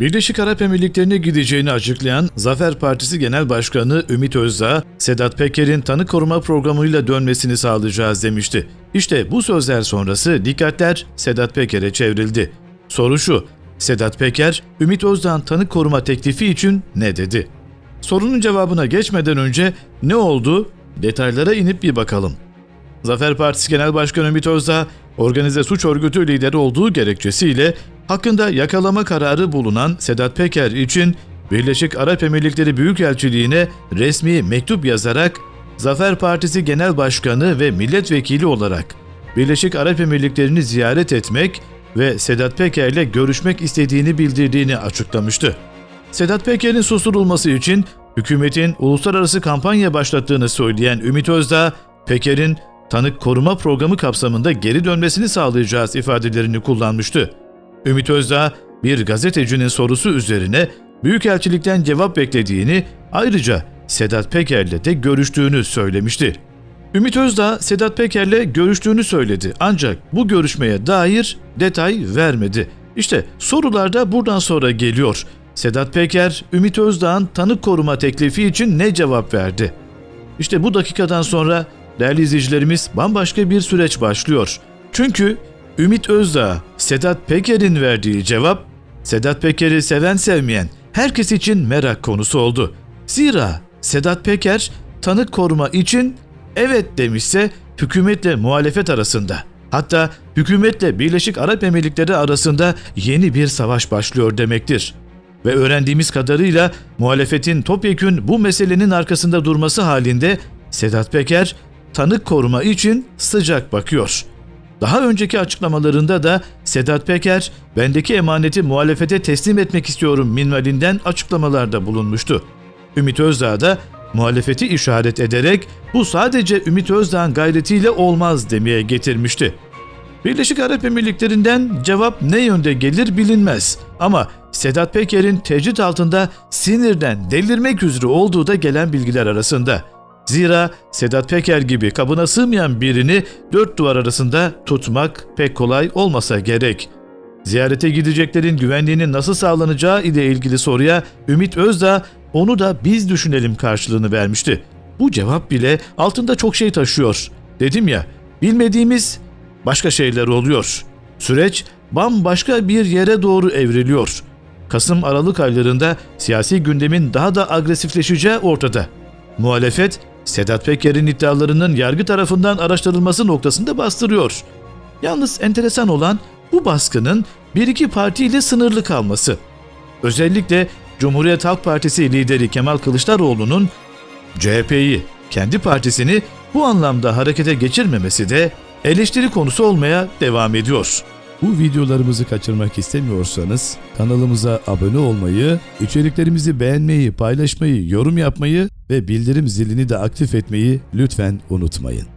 Birleşik Arap Emirlikleri'ne gideceğini açıklayan Zafer Partisi Genel Başkanı Ümit Özdağ, Sedat Peker'in tanık koruma programıyla dönmesini sağlayacağız demişti. İşte bu sözler sonrası dikkatler Sedat Peker'e çevrildi. Soru şu, Sedat Peker, Ümit Özdağ'ın tanık koruma teklifi için ne dedi? Sorunun cevabına geçmeden önce ne oldu? Detaylara inip bir bakalım. Zafer Partisi Genel Başkanı Ümit Özdağ, organize suç örgütü lideri olduğu gerekçesiyle hakkında yakalama kararı bulunan Sedat Peker için Birleşik Arap Emirlikleri Büyükelçiliğine resmi mektup yazarak Zafer Partisi Genel Başkanı ve milletvekili olarak Birleşik Arap Emirlikleri'ni ziyaret etmek ve Sedat Peker'le görüşmek istediğini bildirdiğini açıklamıştı. Sedat Peker'in susturulması için hükümetin uluslararası kampanya başlattığını söyleyen Ümit Özdağ, Peker'in tanık koruma programı kapsamında geri dönmesini sağlayacağız ifadelerini kullanmıştı. Ümit Özdağ, bir gazetecinin sorusu üzerine Büyükelçilikten cevap beklediğini, ayrıca Sedat Peker'le de görüştüğünü söylemişti. Ümit Özdağ, Sedat Peker'le görüştüğünü söyledi ancak bu görüşmeye dair detay vermedi. İşte sorular da buradan sonra geliyor. Sedat Peker, Ümit Özdağ'ın tanık koruma teklifi için ne cevap verdi? İşte bu dakikadan sonra değerli izleyicilerimiz bambaşka bir süreç başlıyor. Çünkü Ümit Özdağ, Sedat Peker'in verdiği cevap, Sedat Peker'i seven sevmeyen herkes için merak konusu oldu. Zira Sedat Peker tanık koruma için evet demişse hükümetle muhalefet arasında hatta hükümetle Birleşik Arap Emirlikleri arasında yeni bir savaş başlıyor demektir. Ve öğrendiğimiz kadarıyla muhalefetin topyekün bu meselenin arkasında durması halinde Sedat Peker tanık koruma için sıcak bakıyor. Daha önceki açıklamalarında da Sedat Peker, bendeki emaneti muhalefete teslim etmek istiyorum minvalinden açıklamalarda bulunmuştu. Ümit Özdağ da muhalefeti işaret ederek bu sadece Ümit Özdağ'ın gayretiyle olmaz demeye getirmişti. Birleşik Arap Emirlikleri'nden cevap ne yönde gelir bilinmez. Ama Sedat Peker'in tecrit altında sinirden delirmek üzere olduğu da gelen bilgiler arasında. Zira Sedat Peker gibi kabına sığmayan birini dört duvar arasında tutmak pek kolay olmasa gerek. Ziyarete gideceklerin güvenliğinin nasıl sağlanacağı ile ilgili soruya Ümit Özdağ onu da biz düşünelim karşılığını vermişti. Bu cevap bile altında çok şey taşıyor. Dedim ya, bilmediğimiz başka şeyler oluyor. Süreç bambaşka bir yere doğru evriliyor. Kasım-Aralık aylarında siyasi gündemin daha da agresifleşeceği ortada. Muhalefet, Sedat Peker'in iddialarının yargı tarafından araştırılması noktasında bastırıyor. Yalnız enteresan olan bu baskının bir iki partiyle sınırlı kalması. Özellikle Cumhuriyet Halk Partisi lideri Kemal Kılıçdaroğlu'nun CHP'yi, kendi partisini bu anlamda harekete geçirmemesi de eleştiri konusu olmaya devam ediyor. Bu videolarımızı kaçırmak istemiyorsanız kanalımıza abone olmayı, içeriklerimizi beğenmeyi, paylaşmayı, yorum yapmayı ve bildirim zilini de aktif etmeyi lütfen unutmayın.